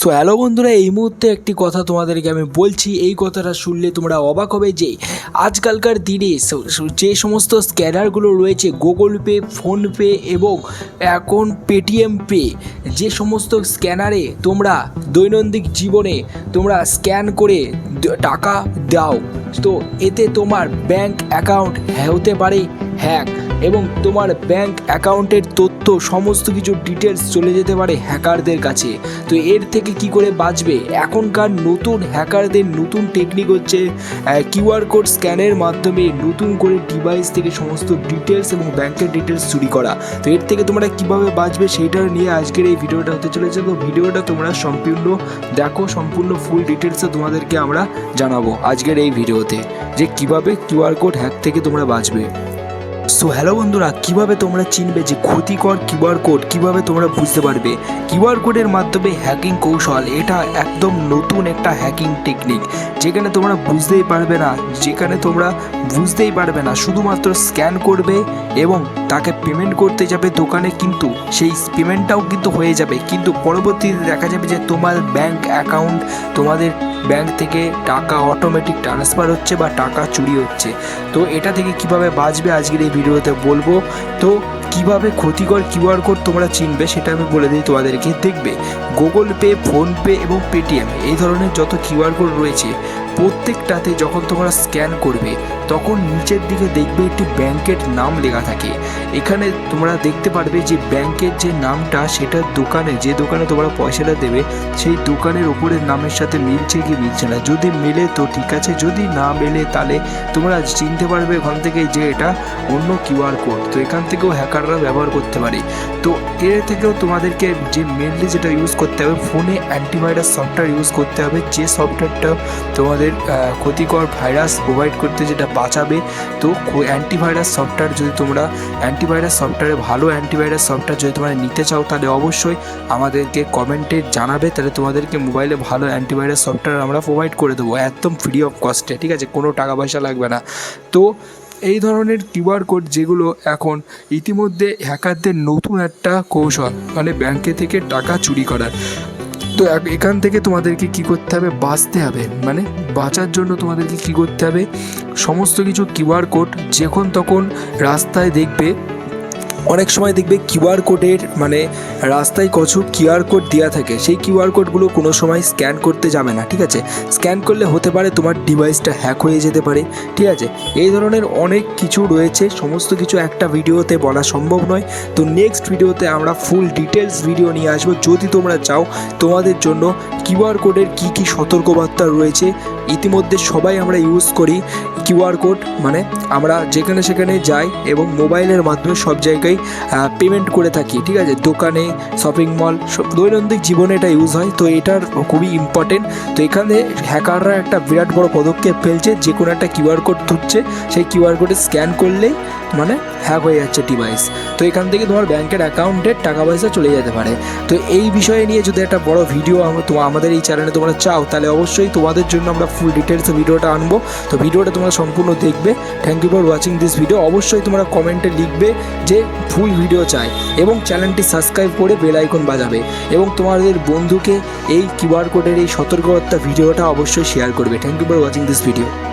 So hello বন্ধুরা, এই মুহূর্তে একটি কথা তোমাদেরকে আমি বলছি। এই কথাটা শুনলে তোমরা অবাক হবে যে, আজকালকার দিনে যে সমস্ত স্ক্যানারগুলো রয়েছে গুগল পে ফোনপে এবং এখন পেটিএম পে যে সমস্ত স্ক্যানারে তোমরা দৈনন্দিন জীবনে তোমরা স্ক্যান করে টাকা দাও। তো এতে তোমার ব্যাংক অ্যাকাউন্ট হতে পারে হ্যাক এবং তোমার ব্যাংক অ্যাকাউন্টের তথ্য, সমস্ত কিছু ডিটেলস চলে যেতে পারে হ্যাকারদের কাছে। তো এর থেকে কি করে বাঁচবে? এখনকার নতুন হ্যাকারদের নতুন টেকনিক হচ্ছে কিউআর কোড স্ক্যানের মাধ্যমে নতুন করে ডিভাইস থেকে সমস্ত ডিটেলস এবং ব্যাংকের ডিটেলস চুরি করা। তো এর থেকে তোমরা কীভাবে বাঁচবে সেইটা নিয়ে আজকের এই ভিডিওটা হতে চলেছে। তো ভিডিওটা তোমরা সম্পূর্ণ দেখো, সম্পূর্ণ ফুল ডিটেলসে তোমাদেরকে আমরা জানাব আজকের এই ভিডিওতে যে কীভাবে কিউআর কোড হ্যাক থেকে তোমরা বাঁচবে। সো হ্যালো বন্ধুরা, কীভাবে তোমরা চিনবে যে ক্ষতিকর কিউআর কোড কীভাবে তোমরা বুঝতে পারবে? কিউআর কোডের মাধ্যমে হ্যাকিং কৌশল, এটা একদম নতুন একটা হ্যাকিং টেকনিক যেখানে তোমরা বুঝতেই পারবে না, যেখানে তোমরা বুঝতেই পারবে না, শুধুমাত্র স্ক্যান করবে এবং তাকে পেমেন্ট করতে যাবে দোকানে কিন্তু সেই পেমেন্টটাও কিন্তু হয়ে যাবে। কিন্তু পরবর্তীতে দেখা যাবে যে তোমার ব্যাংক অ্যাকাউন্ট তোমাদের ব্যাংক থেকে টাকা অটোমেটিক ট্রান্সফার হচ্ছে বা টাকা চুরি হচ্ছে। তো এটা থেকে কীভাবে বাঁচবে আজকের এই ভিডিওতে বলব। তো কীভাবে ক্ষতিকর কিউআর কোড তোমরা চিনবে সেটা আমি বলে দিই তোমাদেরকে। দেখবে গুগল পে ফোনপে এবং পেটিএম এই ধরনের যত কিউআর কোড রয়েছে প্রত্যেকটাতে যখন তোমরা স্ক্যান করবে, তখন নিচের দিকে দেখবে একটি ব্যাংকের নাম লেখা থাকে। এখানে তোমরা দেখতে পারবে যে ব্যাংকের যে নামটা, সেটা দোকানে, যে দোকানে তোমরা পয়সাটা দেবে, সেই দোকানের ওপরের নামের সাথে মিলছে কি মিলছে না। যদি মেলে তো ঠিক আছে, যদি না মেলে তাহলে তোমরা চিনতে পারবে ওখান থেকে যে এটা অন্য কিউআর কোড। তো এখান থেকেও হ্যাকাররা ব্যবহার করতে পারে। তো এর থেকেও তোমাদেরকে যে মেনলি যেটা ইউজ করতে হবে, ফোনে অ্যান্টিভাইরাস সফটওয়্যার ইউজ করতে হবে। যে সফটওয়্যারটা তোমাদের আহ, ক্ষতিকর ভাইরাস প্রোভাইড করতে যেটা বাঁচাবে তো অ্যান্টিভাইরাস সফটওয়্যার যদি তোমরা অ্যান্টিভাইরাস সফটওয়্যারে ভালো অ্যান্টিভাইরাস সফটওয়্যার যদি তোমরা নিতে চাও তাহলে অবশ্যই আমাদেরকে কমেন্টে জানাবে তাহলে তোমাদেরকে মোবাইলে ভালো অ্যান্টিভাইরাস সফটওয়্যার আমরা প্রোভাইড করে দেবো একদম ফ্রি অফ কস্টে ঠিক আছে? কোনো টাকা পয়সা লাগবে না। তো এই ধরনের কিউআর কোড যেগুলো এখন ইতিমধ্যে হ্যাকারদের নতুন একটা কৌশল মানে ব্যাংকে থেকে টাকা চুরি করার। তো এখান থেকে তোমাদেরকে কি করতে হবে? বাঁচতে হবে। মানে বাঁচার জন্য তোমাদেরকে কি করতে হবে? সমস্ত কিছু কিউআর কোড যখন তখন রাস্তায় দেখবে অনেক সময় দেখবে কিউআর কোডের মানে রাস্তায় কিছু কিউআর কোড দেওয়া থাকে, সেই কিউআর কোডগুলো কোনো সময় স্ক্যান করতে যাবে না, ঠিক আছে? স্ক্যান করলে হতে পারে তোমার ডিভাইসটা হ্যাক হয়ে যেতে পারে, ঠিক আছে? এই ধরনের অনেক কিছু রয়েছে, সমস্ত কিছু একটা ভিডিওতে বলা সম্ভব নয়। তো নেক্সট ভিডিওতে আমরা ফুল ডিটেলস ভিডিও নিয়ে আসব। যদি তোমরা চাও তোমাদের জন্য কিউআর কোডের কি কি সতর্কবার্তা রয়েছে ইতিমধ্যে সবাই আমরা ইউজ করি কিউআর কোড মানে আমরা যেখানে সেখানে যাই এবং মোবাইলের মাধ্যমে সব জায়গায় পেমেন্ট করে থাকি, ঠিক আছে? দোকানে শপিং মল সব দৈনন্দিন জীবনে এটা ইউজ হয়। তো এটার খুবই ইম্পর্টেন্ট তো এখানে হ্যাকাররা একটা বিরাট বড় পদক্ষেপ ফেলছে, যে কোনো একটা কিউআর কোড ধরছে, সেই কিউআর কোডে স্ক্যান করলেই মানে হ্যাক হয়ে যাচ্ছে ডিভাইস তো এখান থেকে তোমার ব্যাংকের অ্যাকাউন্টে টাকা পয়সা চলে যেতে পারে। তো এই বিষয়ে নিয়ে যদি একটা বড় ভিডিও আমরা আমাদের এই চ্যানেলে তোমরা চাও, তাহলে অবশ্যই তোমাদের জন্য আমরা ফুল ডিটেলস ভিডিওটা আনব। তো ভিডিওটা তোমরা সম্পূর্ণ দেখবে। Thank you for watching this video অবশ্যই তোমরা কমেন্টে লিখবে যে ফুল ভিডিও চাই এবং চ্যানেলটি সাবস্ক্রাইব করে বেল আইকন বাজাবে এবং তোমাদের বন্ধুকে এই কিউআর কোডের এই সতর্কবার্তা ভিডিওটা অবশ্যই শেয়ার করবে। Thank you for watching this video